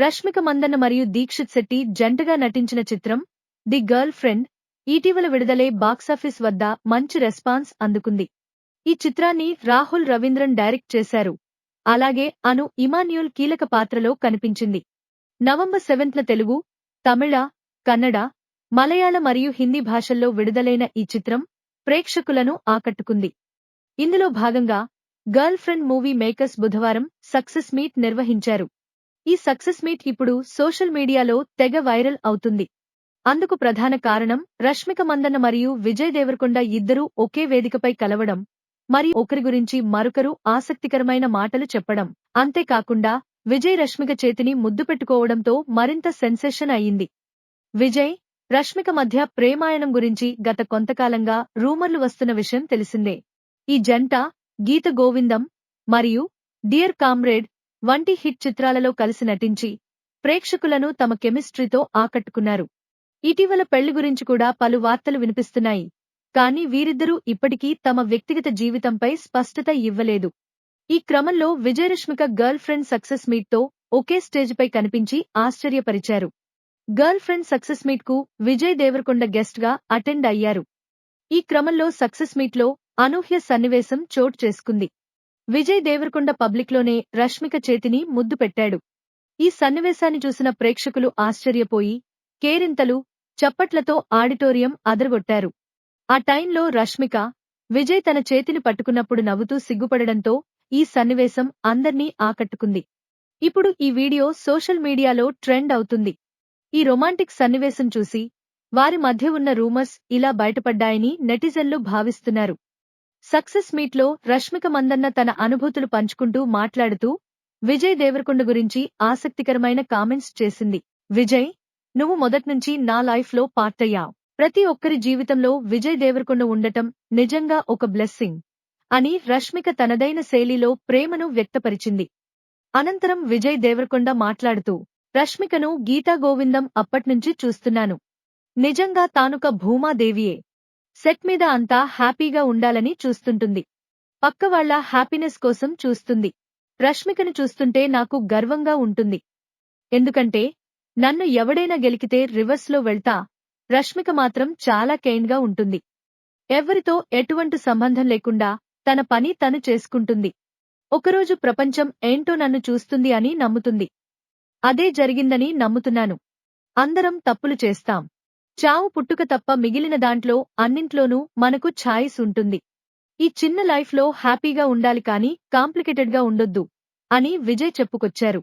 రష్మిక మందన్న మరియు దీక్షిత్ శెట్టి జంటగా నటించిన చిత్రం ది గర్ల్ ఫ్రెండ్ ఇటీవల విడుదలై బాక్సాఫీస్ వద్ద మంచి రెస్పాన్స్ అందుకుంది. ఈ చిత్రాన్ని రాహుల్ రవీంద్రన్ డైరెక్ట్ చేశారు. అలాగే అను ఇమాన్యుల్ కీలక పాత్రలో కనిపించింది. నవంబర్ సెవెంత్న తెలుగు తమిళ కన్నడ మలయాళ మరియు హిందీ భాషల్లో విడుదలైన ఈ చిత్రం ప్రేక్షకులను ఆకట్టుకుంది. ఇందులో భాగంగా గర్ల్ ఫ్రెండ్ మూవీ మేకర్స్ బుధవారం సక్సెస్ మీట్ నిర్వహించారు. ఈ సక్సెస్ మీట్ ఇప్పుడు సోషల్ మీడియాలో తెగ వైరల్ అవుతుంది. అందుకు ప్రధాన కారణం రష్మిక మందన్న మరియు విజయ్ దేవరకొండ ఇద్దరూ ఒకే వేదికపై కలవడం మరియు ఒకరి గురించి మరొకరు ఆసక్తికరమైన మాటలు చెప్పడం. అంతేకాకుండా విజయ్ రష్మిక చేతిని ముద్దు పెట్టుకోవడంతో మరింత సెన్సేషన్ అయింది విజయ్ రష్మిక మధ్య ప్రేమాయణం గురించి గత కొంతకాలంగా రూమర్లు వస్తున్న విషయం తెలిసిందే. ఈ జంట గీత గోవిందం మరియు డియర్ కామ్రేడ్ వంటి హిట్ చిత్రాలలో కలిసి నటించి ప్రేక్షకులను తమ కెమిస్ట్రీతో ఆకట్టుకున్నారు. ఇటీవల పెళ్ళి గురించి కూడా పలు వార్తలు వినిపిస్తున్నాయి. కానీ వీరిద్దరూ ఇప్పటికీ తమ వ్యక్తిగత జీవితంపై స్పష్టత ఇవ్వలేదు. ఈ క్రమంలో విజయరశ్మిక గర్ల్ ఫ్రెండ్ సక్సెస్ మీట్తో ఒకే స్టేజ్పై కనిపించి ఆశ్చర్యపరిచారు. గర్ల్ ఫ్రెండ్ సక్సెస్ మీట్కు విజయ్ దేవరకొండ గెస్ట్గా అటెండ్ అయ్యారు. ఈ క్రమంలో సక్సెస్ మీట్లో అనూహ్య సన్నివేశం చోటు చేసుకుంది. విజయ్ దేవరకొండ పబ్లిక్లోనే రష్మిక చేతిని ముద్దు పెట్టాడు. ఈ సన్నివేశాన్ని చూసిన ప్రేక్షకులు ఆశ్చర్యపోయి కేరింతలు చప్పట్లతో ఆడిటోరియం అదరగొట్టారు. ఆ టైంలో రష్మిక విజయ్ తన చేతిని పట్టుకున్నప్పుడు నవ్వుతూ సిగ్గుపడడంతో ఈ సన్నివేశం అందర్నీ ఆకట్టుకుంది. ఇప్పుడు ఈ వీడియో సోషల్ మీడియాలో ట్రెండ్ అవుతుంది. ఈ రొమాంటిక్ సన్నివేశం చూసి వారి మధ్య ఉన్న రూమర్స్ ఇలా బయటపడ్డాయని నెటిజన్లు భావిస్తున్నారు. సక్సెస్ మీట్లో రష్మిక మందన్న తన అనుభూతులు పంచుకుంటూ మాట్లాడుతూ విజయ్ దేవరకొండ గురించి ఆసక్తికరమైన కామెంట్స్ చేసింది. విజయ్ నువ్వు మొదట్నుంచి నా లైఫ్లో పార్టయ్యావు ప్రతి ఒక్కరి జీవితంలో విజయ్ దేవరకొండ ఉండటం నిజంగా ఒక బ్లెస్సింగ్ అని రష్మిక తనదైన శైలిలో ప్రేమను వ్యక్తపరిచింది. అనంతరం విజయ్ దేవరకొండ మాట్లాడుతూ రష్మికను గీతా గోవిందం అప్పట్నుంచి చూస్తున్నాను. నిజంగా తానుక భూమాదేవియే. సెట్ మీద అంతా హ్యాపీగా ఉండాలని చూస్తుంటుంది. పక్కవాళ్ళ హ్యాపీనెస్ కోసం చూస్తుంది. రష్మికను చూస్తుంటే నాకు గర్వంగా ఉంటుంది. ఎందుకంటే నన్ను ఎవడైనా గెలికితే రివర్స్లో వెళ్తా రష్మిక మాత్రం చాలా గా ఉంటుంది. ఎవరితో ఎటువంటి సంబంధం లేకుండా తన పని తను చేసుకుంటుంది. ఒకరోజు ప్రపంచం ఏంటో నన్ను చూస్తుంది అని నమ్ముతుంది. అదే జరిగిందని నమ్ముతున్నాను. అందరం తప్పులు చేస్తాం. చావు పుట్టుక తప్ప మిగిలిన దాంట్లో అన్నింట్లోనూ మనకు ఛాయిస్ ఉంటుంది. ఈ చిన్న లైఫ్లో హ్యాపీగా ఉండాలి కానీ కాంప్లికేటెడ్గా ఉండొద్దు అని విజయ్ చెప్పుకొచ్చారు.